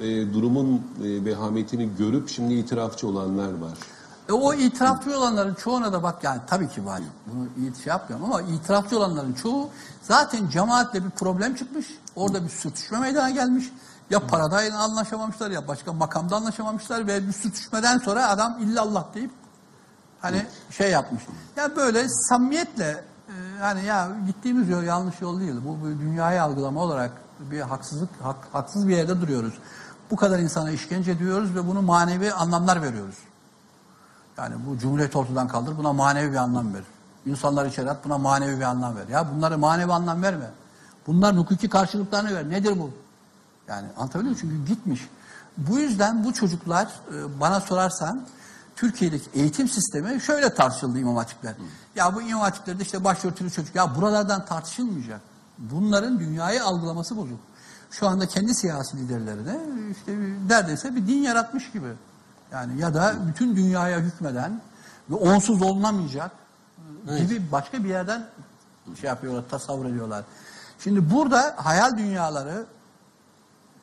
e, durumun e, vehametini görüp şimdi itirafçı olanlar var. E o itirafçı olanların çoğuna da bak yani tabii ki var. Bunu iyi şey yapmıyorum ama itirafçı olanların çoğu zaten cemaatle bir problem çıkmış. Orada bir sürtüşme meydana gelmiş. Ya paradayla anlaşamamışlar ya başka makamda anlaşamamışlar ve bir sürtüşmeden sonra adam illallah deyip hani şey yapmış. Ya böyle samimiyetle e, hani ya gittiğimiz yol yanlış yol değil. Bu, bu dünyayı algılama olarak bir haksızlık hak- haksız bir yerde duruyoruz. Bu kadar insana işkence ediyoruz ve bunu manevi anlamlar veriyoruz. Yani bu cumhuriyet ortadan kaldır buna manevi bir anlam ver. İnsanlar içeri at buna manevi bir anlam ver. Ya bunlara manevi anlam verme. Bunların hukuki karşılıklarını ver. Nedir bu? Yani anlatabiliyor muyum? Çünkü gitmiş. Bu yüzden bu çocuklar e, bana sorarsan Türkiye'deki eğitim sistemi şöyle tartışıldı imam hatipler. Ya bu imam hatiplerde işte başörtülü çocuk. Ya buralardan tartışılmayacak. Bunların dünyayı algılaması bozuk. Şu anda kendi siyasi liderlerine işte bir- neredeyse bir din yaratmış gibi. Yani ya da bütün dünyaya hükmeden ve onsuz olunamayacak gibi başka bir yerden şey yapıyorlar, tasavvur ediyorlar. Şimdi burada hayal dünyaları,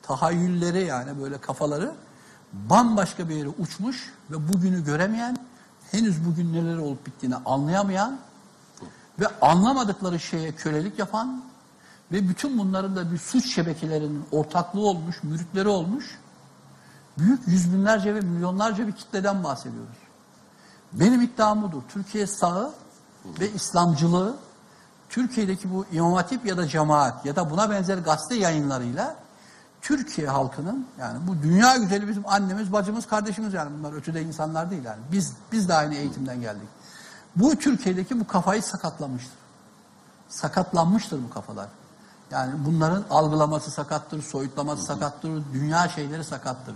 tahayyülleri yani böyle kafaları bambaşka bir yere uçmuş ve bugünü göremeyen, henüz bugün neler olup bittiğini anlayamayan ve anlamadıkları şeye kölelik yapan ve bütün bunların da bir suç şebekelerinin ortaklığı olmuş, müritleri olmuş büyük yüz binlerce ve milyonlarca bir kitleden bahsediyoruz. Benim iddiam budur. Türkiye sağı ve İslamcılığı Türkiye'deki bu İmam Hatip ya da cemaat ya da buna benzer gazete yayınlarıyla Türkiye halkının yani bu dünya güzeli bizim annemiz, bacımız, kardeşimiz yani bunlar ötede insanlar değil yani. Biz biz de aynı eğitimden geldik. Bu Türkiye'deki bu kafayı sakatlamıştır. Sakatlanmıştır bu kafalar. Yani bunların algılaması sakattır, soyutlaması sakattır, dünya şeyleri sakattır.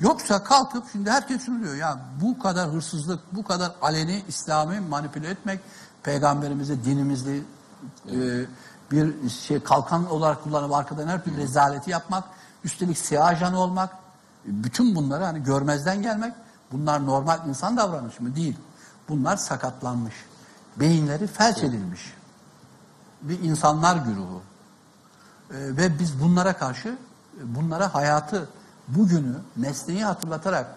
Yoksa kalkıp şimdi herkes şunu diyor ya bu kadar hırsızlık, bu kadar aleni İslam'ı manipüle etmek, peygamberimizi, dinimizi e, bir şey kalkan olarak kullanıp arkadan her türlü rezaleti yapmak, üstelik siyah ajanı olmak, bütün bunları hani görmezden gelmek, bunlar normal insan davranışı mı? Değil. Bunlar sakatlanmış. Beyinleri felç edilmiş. Bir insanlar güruhu. Ee, ve biz bunlara karşı bunlara hayatı, bugünü, mesleği hatırlatarak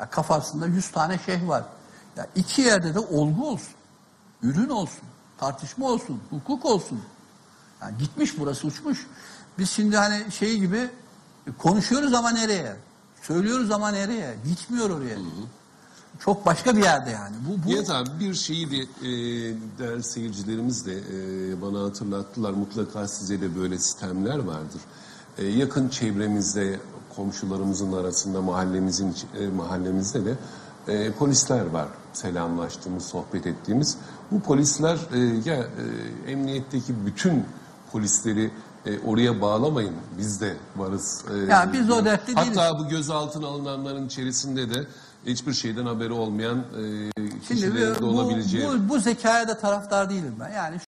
ya kafasında yüz tane şeyh var. Ya iki yerde de olgu olsun. Ürün olsun. Tartışma olsun. Hukuk olsun. Yani gitmiş burası uçmuş. Biz şimdi hani şey gibi e, konuşuyoruz ama nereye? Söylüyoruz ama nereye? Gitmiyor oraya. Çok başka bir yerde yani. Bu, bu Nihat abi bir şeyi de e, değerli seyircilerimiz de e, bana hatırlattılar. Mutlaka size de böyle sistemler vardır. E, yakın çevremizde, komşularımızın arasında, mahallemizin e, mahallemizde de e, polisler var. Selamlaştığımız, sohbet ettiğimiz. Bu polisler e, ya e, emniyetteki bütün polisleri e, oraya bağlamayın. Biz de varız. e, Ya biz o dertte değiliz. Hatta bu gözaltına alınanların içerisinde de hiçbir şeyden haberi olmayan e, Şimdi kişilerin de bu, olabileceği. bu, bu zekaya da taraftar değilim ben. Yani